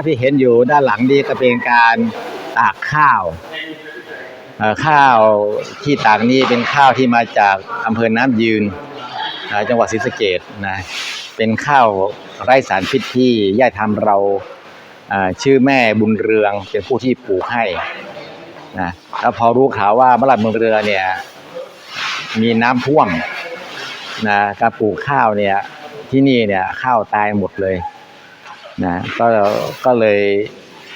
พที่เห็นอยู่ด้านหลังนี้ก็เป็นการตากข้าวข้าวที่ตากนี้เป็นข้าวที่มาจากอำเภอน้ำยืนจังหวัดศรีสะเกษนะเป็นข้าวไร้สารพิษที่ย่าทำเราชื่อแม่บุญเรืองเป็นผู้ที่ปลูกให้นะแล้วพอรู้ข่าวว่ามะลัดเมืองเรือเนี่ยมีน้ำท่วมนะการปลูกข้าวเนี่ยที่นี่เนี่ยข้าวตายหมดเลย นะก็ก็เลย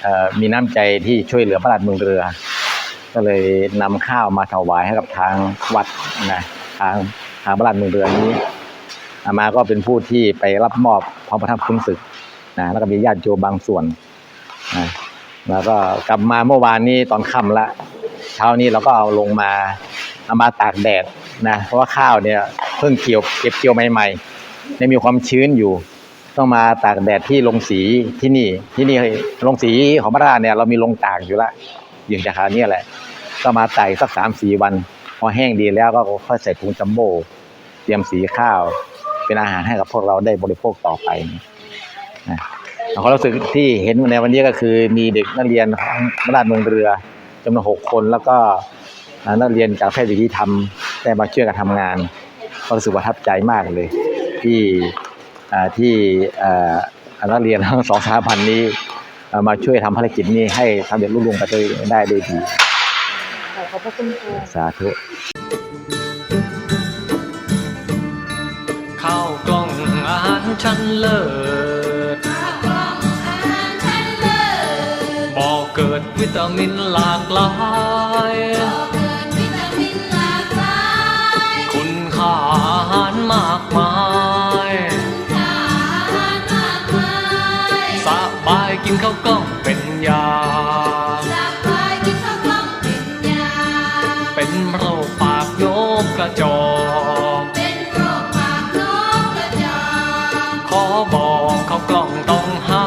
เมีน้ำใจที่ช่วยเหลือพระราชเมืองเรือ ก็เลยนำข้าวมาถวายให้กับทางวัดนะทางทางพระราชเมืองเรือนี้อามาก็เป็นผู้ที่ไปรับมอบพระประทับคุณศึกนะแล้วก็มีญาติโยมบางส่วนนะแล้วก็กลับมาเมื่อวานนี้ตอนค่ำละเช้านี้เราก็เอาลงมาเอามาตากแดดนะเพราะว่าข้าวเนี่ยเพิ่งเกี่ยวเก็บเกี่ยวใหม่ๆยังมีความชื้นอยู่ ต้องมาตากแดดที่โรงสีที่นี่ที่นี่โรงสีของพระราชเนี่ยเรามีโรงตากอยู่ละอยู่จากาเนี่ยแหละก็มาตากสักสามสี่วัน พอแห้งดีแล้วก็ค่อยใส่ถุงจัมโบ้เตรียมสีข้าว เป็นอาหารให้กับพวกเราได้บริโภคต่อไปนะความรู้สึกที่เห็นในวันนี้ก็คือ มีเด็กนักเรียนของพระราชเมืองเรือจำนวนหกคนแล้วก็นักเรียนจากแพทย์วิทยธรรมได้มาช่วยกันทำงานก็รู้สึกประทับใจมากเลย ที่ ที่อ่านักเรียนทั้งสองสถาบันนี้เอ่อมาช่วยทำภารกิจนี้ให้สำเร็จรุ่งเรืองไปได้ด้วยดีขอขอบพระคุณครูสาธุข้าวกล้องอาหารชั้นเลิศบ่อเกิดวิตามินหลากหลายคุณค่าอาหารมากมาย สบายกินข้าวกล้องเป็นยา เป็นโรคปากโยกกระจอกขอบอกข้าวกล้องต้องหา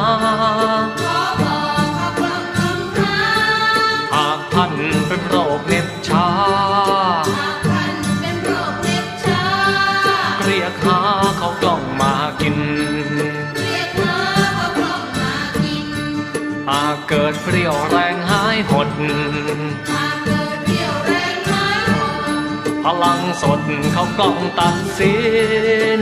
เกิดเปรี้ยวแรงหายหด พลังสดเขากล้องตัดสิน